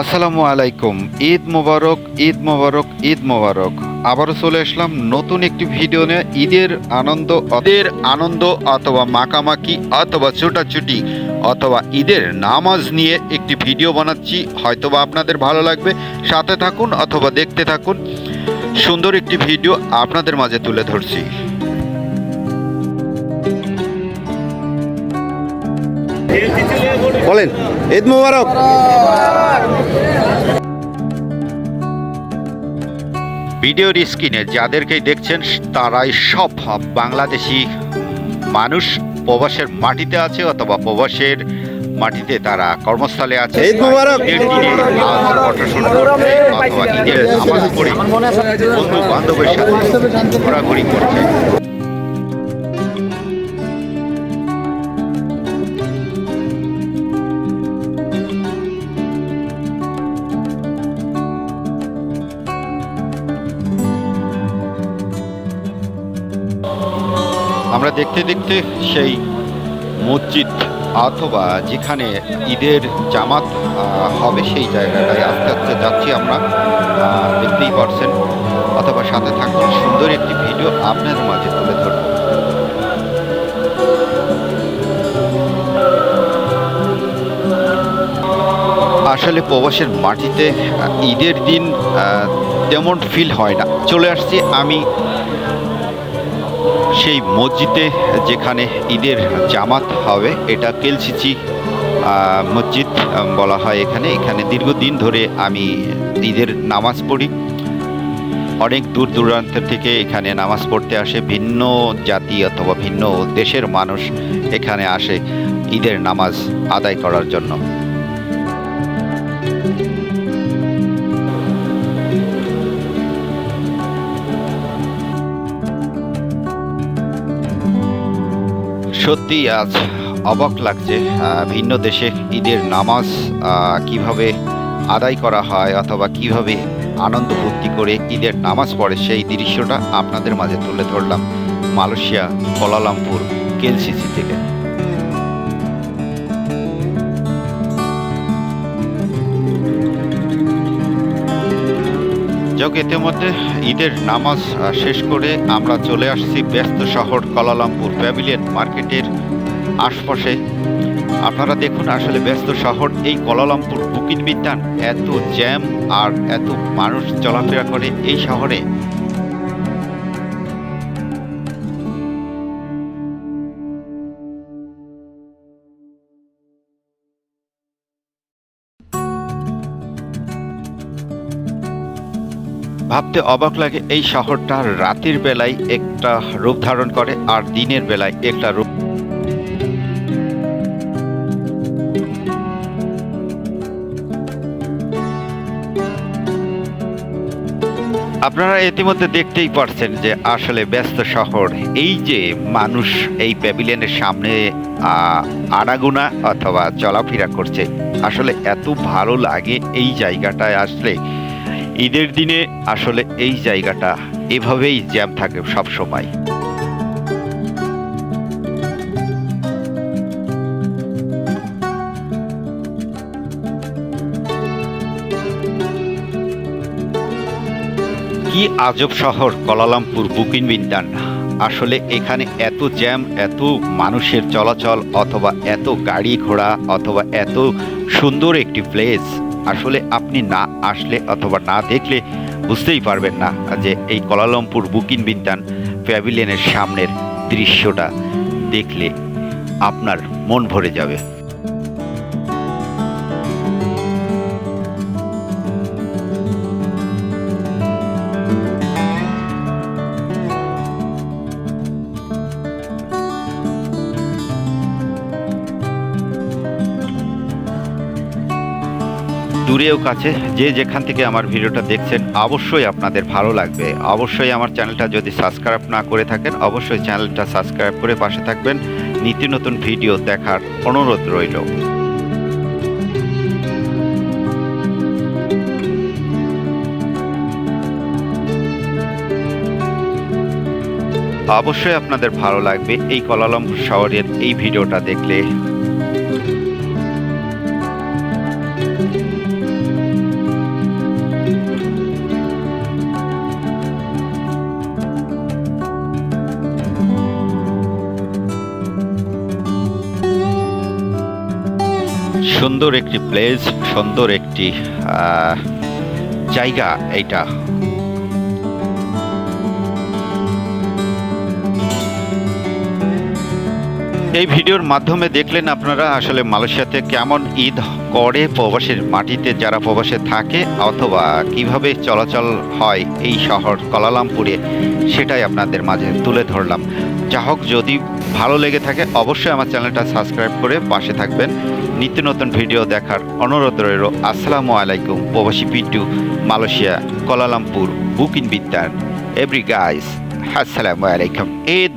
আসসালামু আলাইকুম। ঈদ মোবারক ঈদ মোবারক ঈদ মোবারক। আবারও চলে আসলাম নতুন একটি ভিডিও নিয়ে ঈদের আনন্দ ঈদের আনন্দ অথবা মাকামাকি অথবা ছুটাছুটি অথবা ঈদের নামাজ নিয়ে একটি ভিডিও বানাচ্ছি। হয়তোবা আপনাদের ভালো লাগবে। সাথে থাকুন অথবা দেখতে থাকুন। সুন্দর একটি ভিডিও আপনাদের মাঝে তুলে ধরছি। বলেন ঈদ মুবারক। ভিডিওর স্ক্রিনে যাদেরকেই দেখছেন তারাই সব বাংলাদেশি মানুষ প্রবাসের মাটিতে আছে অথবা প্রবাসের মাটিতে তারা কর্মস্থলে আছে। অথবা ঈদের নামাজ পড়ে বন্ধু বান্ধবের সাথে ঘোরাঘুরি করছে। আমরা দেখতে দেখতে সেই মসজিদ অথবা যেখানে ঈদের জামাত হবে সেই জায়গাটায় আস্তে আস্তে যাচ্ছি আমরা। দেখতেই পারছেন, অথবা সাথে থাকুন সুন্দর একটি ভিডিও আপনার মাঝে তুলে ধরব। আসলে প্রবাসের মাটিতে ঈদের দিন তেমন ফিল হয় না। চলে আসছি আমি সেই মসজিদে যেখানে ঈদের জামাত হবে, এটা কেলসিচি মসজিদ বলা হয় এখানে। এখানে দীর্ঘদিন ধরে আমি ঈদের নামাজ পড়ি। অনেক দূর দূরান্ত থেকে এখানে নামাজ পড়তে আসে। ভিন্ন জাতি অথবা ভিন্ন দেশের মানুষ এখানে আসে ঈদের নামাজ আদায় করার জন্য। সত্যি আজ অবাক লাগছে ভিন্ন দেশে ঈদের নামাজ কীভাবে আদায় করা হয় অথবা কীভাবে আনন্দ ফুর্তি করে ঈদের নামাজ পড়ে সেই দৃশ্যটা আপনাদের মাঝে তুলে ধরলাম মালয়েশিয়া কোলালামপুর কেলসিসি থেকে। যোগ ইতিমধ্যে ঈদের নামাজ শেষ করে আমরা চলে আসছি ব্যস্ত শহর কলালামপুর প্যাভিলিয়ন মার্কেটের আশপাশে। আপনারা দেখুন, আসলে ব্যস্ত শহর, এই কলালামপুর বুকিং বিদ্যান এত জ্যাম আর এত মানুষ চলাফেরা করে এই শহরে। ভাবতে অবাক লাগে, এই শহরটা রাতের বেলায় একটা রূপ ধারণ করে আর দিনের বেলায় একটা রূপ আপনারা ইতিমধ্যে দেখতেই পারছেন যে আসলে ব্যস্ত শহর। এই যে মানুষ এই প্যাভিলিয়নের সামনে আনাগোনা অথবা চলাফেরা করছে, আসলে এত ভালো লাগে এই জায়গাটায় আসলে। ঈদের দিনে আসলে এই জায়গাটা এভাবেই জ্যাম থাকে সব সময়। কি আজব শহর কলালামপুর বুকিং বিন্দান। আসলে এখানে এত জ্যাম, এত মানুষের চলাচল, অথবা এত গাড়ি ঘোড়া, অথবা এত সুন্দর একটি প্লেস আসলে আপনি না আসলে অথবা না দেখলে বুঝতেই পারবেন না যে এই কলালামপুর বুকিন বিন্তান প্যাভিলিয়নের সামনের দৃশ্যটা দেখলে আপনার মন ভরে যাবে। দূরেও কাছে যে যেখান থেকে আমার ভিডিওটা দেখছেন, অবশ্যই আপনাদের ভালো লাগবে। অবশ্যই আমার চ্যানেলটা যদি সাবস্ক্রাইব না করে থাকেন, অবশ্যই চ্যানেলটা সাবস্ক্রাইব করে পাশে থাকবেন। নিত্য নতুন ভিডিও দেখার অনুরোধ রইল। অবশ্যই আপনাদের ভালো লাগবে এই কলালামপুর শহরের এই ভিডিওটা দেখলে। সুন্দর একটি প্লেস সুন্দর একটি জায়গা এইটা। এই ভিডিওর মাধ্যমে দেখলেন আপনারা আসলে মালয়েশিয়াতে কেমন ঈদ করে প্রবাসের মাটিতে, যারা প্রবাসে থাকে, অথবা কীভাবে চলাচল হয় এই শহর কলালামপুরে, সেটাই আপনাদের মাঝে তুলে ধরলাম। যা হোক, যদি ভালো লেগে থাকে, অবশ্যই আমার চ্যানেলটা সাবস্ক্রাইব করে পাশে থাকবেন। নিত্য নতুন ভিডিও দেখার অনুরোধ রইল। আসসালামু আলাইকুম, প্রবাসী পিন্টু মালয়েশিয়া কলালামপুর বুকিন বিদ্যান এভরি গাইস আসসালামু আলাইকুম। ঈদ